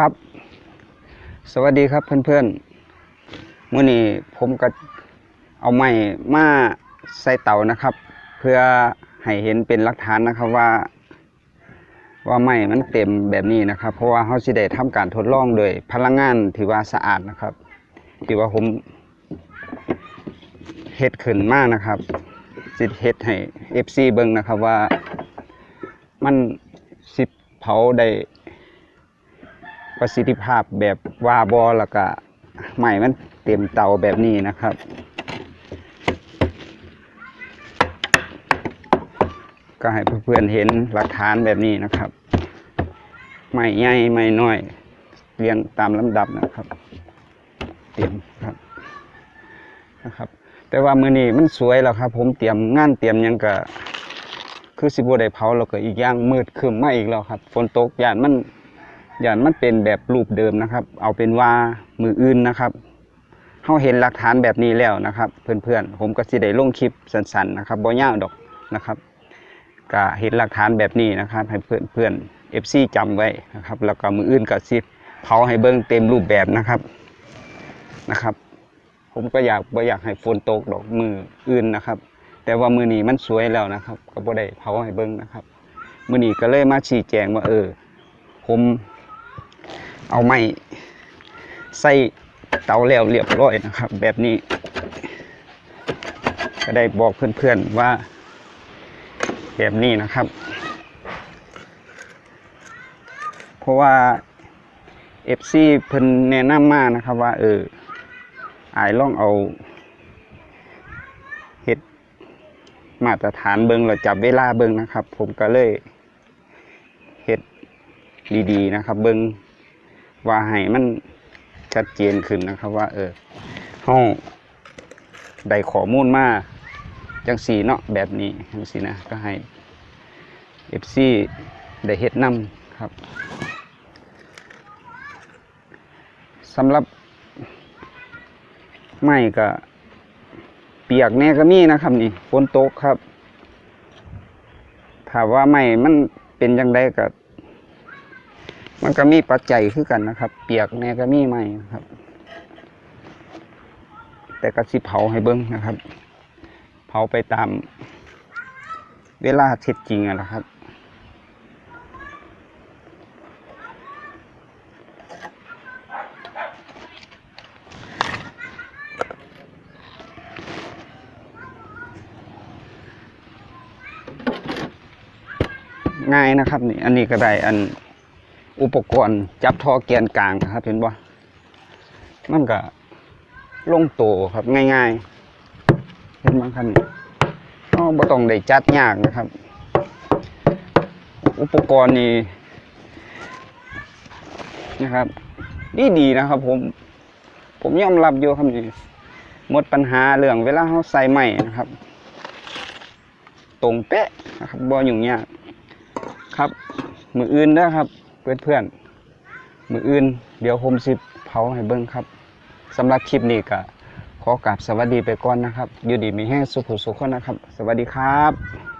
ครับ สวัสดีครับเพื่อนๆมื่อนี้ผมก็เอาไม้มาใส่เตานะครับ เพื่อให้เห็นเป็นหลักฐานนะครับว่า ว่าไม้มันเต็มแบบนี้นะครับ เพราะว่าเขาสิได้ทำการทดลองโดยพลังงานที่ว่าสะอาดนะครับที่ว่าผมเฮ็ดขึ้นมากนะครับสิเฮ็ดให้ FC เบิ่งนะครับว่ามันสิเผาได้ ประสิทธิภาพแบบวาบอแล้วก็ใหม่มันเต็มเตาแบบนี้นะครับก็ให้เพื่อนๆเห็นหลักฐานแบบนี้นะครับ ไม่ใหญ่ไม่น้อย เรียงตามลำดับนะครับเตรียมครับนะครับ แต่ว่ามือนี้มันสวยแล้วครับ ผมเตรียมงานเตรียมยังก็คือสิบวได้เผาแล้วก็อีกอย่างมืดครึมมาอีกแล้วครับ ฝนตกยานมัน อย่างมันเป็นแบบรูปเดิมนะครับ เอาเป็นว่ามืออื่นนะครับเขาเห็นหลักฐานแบบนี้แล้วนะครับ เพื่อนๆ ผมก็สิได้ลงคลิปสั้นๆนะครับบ่ยาวดอกนะครับก็เห็นหลักฐานแบบนี้นะครับ ให้เพื่อนๆ FC จำไว้นะครับ แล้วก็มืออื่นก็สิเผาให้เบิ้งเต็มรูปแบบนะครับนะครับ ผมก็อยากบ่อยากให้ฝนตกดอกมืออื่นนะครับ แต่ว่ามือนี้มันสวยแล้วนะครับ ก็บ่ได้เผาให้เบิ้งนะครับ มือนี้ก็เลยมาชี้แจงว่าเออ ผม เอาไม้ใส่เตาแล้วเรียบร้อยนะครับ แบบนี้ ก็ได้บอกเพื่อนๆว่า แบบนี้นะครับ เพราะว่า FC เพิ่นแนะนำมานะครับว่า เอออายลองเอาเฮ็ดมาตรฐานเบิงเราจับเวลาเบิงนะครับ ผมก็เลยเฮ็ดดีๆนะครับ เบิง ว่าให้มันชัดเจนขึ้นนะครับ ว่า เออเฮาได้ข้อมูลมาจังสีเนาะแบบนี้จังสีนะก็ให้ FC ได้เฮ็ดนำครับสำหรับไม้ก็เปียกแน่ก็มีนะครับนี่ฝนตกครับถ้าว่าไม้มันเป็นจังไดก็ มันก็มีปัจจัยคือกันนะครับ เปียกแน่ก็มีไหมนะครับ แต่ก็สิเผาให้เบิ้งนะครับ เผาไปตาม เวลาเท็จจริงอะนะครับง่ายนะครับนี่อันนี้ก็ได้อัน อุปกรณ์จับทอแกนกลางนะครับ เห็นบ่มันก็ลงโตวครับง่ายๆ เห็นบ้างครับนี่อ๋อบ่ต้องได้จัดยากนะครับ อุปกรณ์นี่นะครับ ดีดีนะครับ ผม ผมยอมรับอยู่ครับนี่หมดปัญหาเรื่องเวลาเขาใส่ใหม่นะครับ ตรงเป๊ะนะครับบ่ยุ่งยากครับ มืออื่นนะครับ เพื่อนเพื่อนมืออื่น เดี๋ยวผมสิเผาให้เบิ้งครับสำหรับคลิปนี้ก็ขอกราบสวัสดีไปก่อนนะครับ อยู่ดีมีแห้งสุขสุขคนนะครับ สวัสดีครับ